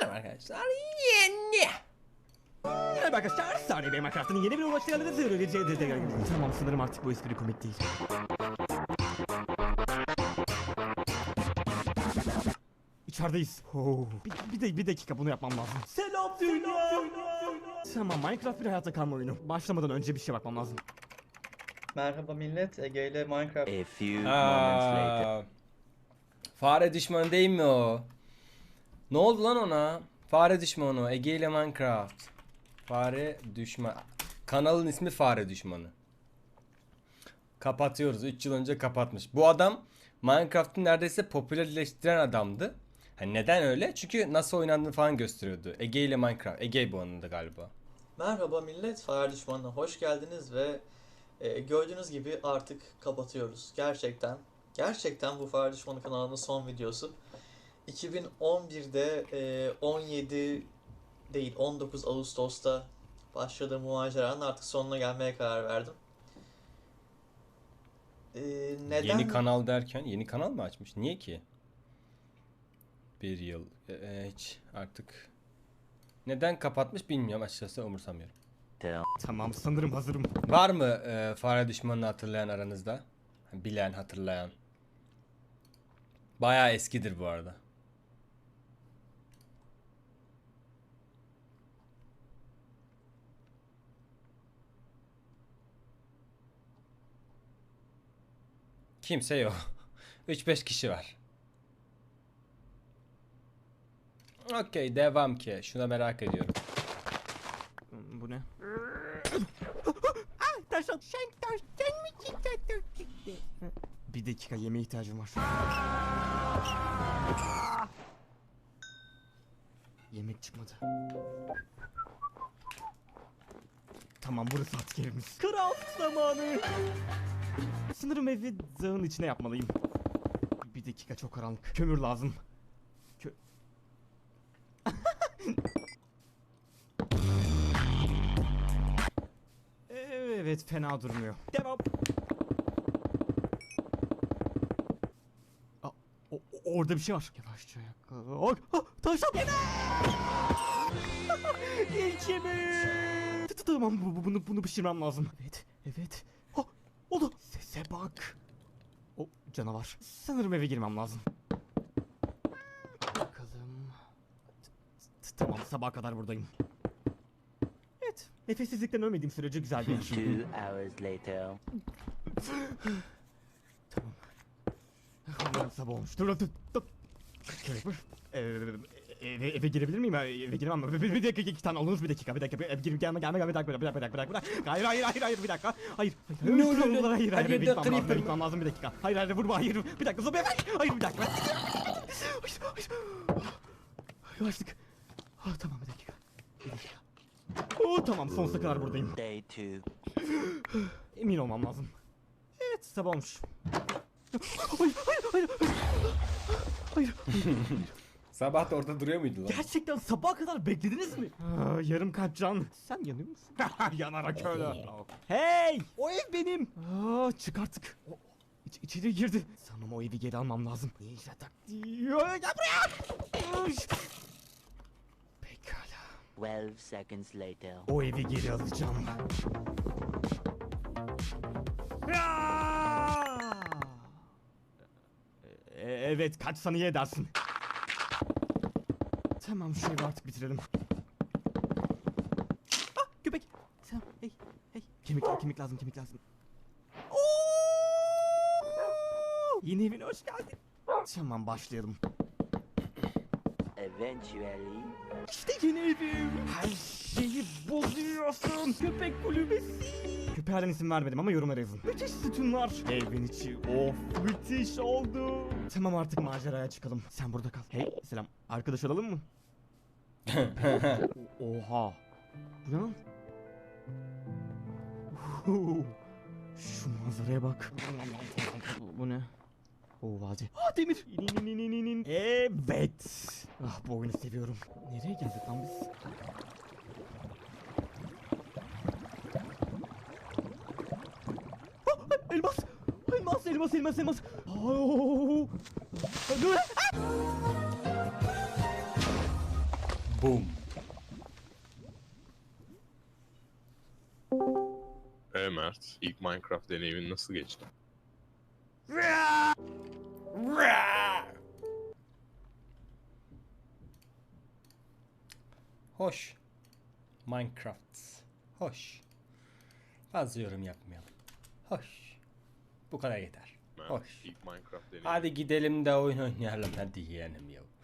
Merhaba arkadaşlar. Yeni. Merhaba arkadaşlar, Saniye Bey Minecraft'ın yeni bir ulaştığıyla da Tamam sanırım artık bu espri komik değil. İçerideyiz. Oh. Bir, bir, de, bir dakika bunu yapmam lazım. Selam dünya. Tamam Minecraft bir hayatta kalma oyunu. Başlamadan önce bir şey bakmam lazım. Merhaba millet, Ege ile Minecraft. A few moments later. Fare düşmanı değil mi o? Ne oldu lan ona? Fare düşmanı Ege ile Minecraft. Fare düşman. Kanalın ismi Fare Düşmanı. Kapatıyoruz. 3 yıl önce kapatmış. Bu adam Minecraft'ı neredeyse popülerleştiren adamdı. Hani neden öyle? Çünkü nasıl oynandığını falan gösteriyordu. Ege ile Minecraft. Ege bu anında galiba. Merhaba millet, Fire Düşmanı'na hoş geldiniz ve e, gördüğünüz gibi artık kapatıyoruz. Gerçekten, gerçekten bu Fire Düşmanı kanalının son videosu. 2011'de e, 17 değil 19 Ağustos'ta başladığım bu maceranın artık sonuna gelmeye karar verdim. E, neden? Yeni kanal derken yeni kanal mı açmış? Niye ki? Bir yıl. E, e, hiç artık. Neden kapatmış bilmiyorum açıkçası umursamıyorum. Tamam sanırım hazırım. Var mı e, fare düşmanını hatırlayan aranızda? Bilen, hatırlayan. Bayağı eskidir bu arada. Kimse yok. 3-5 kişi var. Okey devam ki. Şuna merak ediyorum. Bu ne? Taşan. Bir dakika yemeğe ihtiyacım var. Yemek çıkmadı. Tamam burası artık evimiz. Craft zamanı. Sanırım evi dağın içine yapmalıyım. Bir dakika çok karanlık. Kömür lazım. Kö Evet fena durmuyor. Devam. Orada bir şey var. Yavaşça yakala. Ah, tavşan. İlk yemeğim. T- t- Tamam bu, bu- bunu bunu pişirmem lazım. Evet evet. Oh, oldu. Sese bak. O canavar. Sanırım eve girmem lazım. Bakalım. T- Tamam sabaha kadar buradayım. Evet. Nefessizlikten ölmediğim sürece güzel bir yer. Two hours later. Tamam. Umarım sabah olmuş. Dur dur dur. Creeper. Ee, eve, eve girebilir miyim? Eve giremem. Bir, bir, bir dakika iki tane olunuz bir dakika bir dakika. Bir, girip gelme gelme gelme bir dakika bir dakika bir dakika bir dakika. Hayır hayır hayır hayır bir dakika. Hayır. Hayır. Ne hayır, oluyor hayır, hayır, bir gitmem dakika, lazım, gitmem lazım bir dakika. Hayır hayır vurma hayır. Bir dakika zombi hayır. Hayır bir dakika. Hayır hayır. Yavaşlık. Ah, tamam bir dakika. Bir dakika. Oh, tamam sonsuza kadar buradayım. Day two. Emin olmam lazım. Evet sabah olmuş. Hayır hayır hayır. Hayır. Sabah da orada duruyor muydu lan? Gerçekten sabaha kadar beklediniz mi? Aa, yarım kalp can. Sen yanıyor musun? Yanarak öyle. hey! O ev benim. Aa, çık artık. O, iç, içeri girdi. Sanırım o evi geri almam lazım. Ninja taktiği. Gel buraya. Ay. Pekala. 12 seconds later. O evi geri alacağım. Aa! E- evet kaç saniye edersin? Tamam şu evi artık bitirelim. Ah köpek. Sen hey hey. Kemik kemik lazım kemik lazım. Oo! Yeni evine hoş geldin. Tamam başlayalım. Eventually. İşte yeni evim. Her şeyi bozuyorsun. Köpek kulübesi. Köpeğe isim vermedim ama yorumlara yazın. Müthiş sütunlar. Evin içi of müthiş oldu. Tamam artık maceraya çıkalım. Sen burada kal. Hey selam. Arkadaş olalım mı? Oha. Bu ne lan? Şu manzaraya bak. Bu ne? O vadi. Ah demir. İn in in in in in. Evet. Ah bu oyunu seviyorum. Nereye geldik lan biz? Ah, elmas. Elmas elmas elmas! Boom. E Mert, ilk Minecraft deneyimin nasıl geçti? Hoş. Minecraft. Hoş. Fazla yorum yapmayalım. Hoş. Bu kadar yeter. Mert, Hoş. Hadi gidelim de oyun oynayalım hadi yeğenim ya.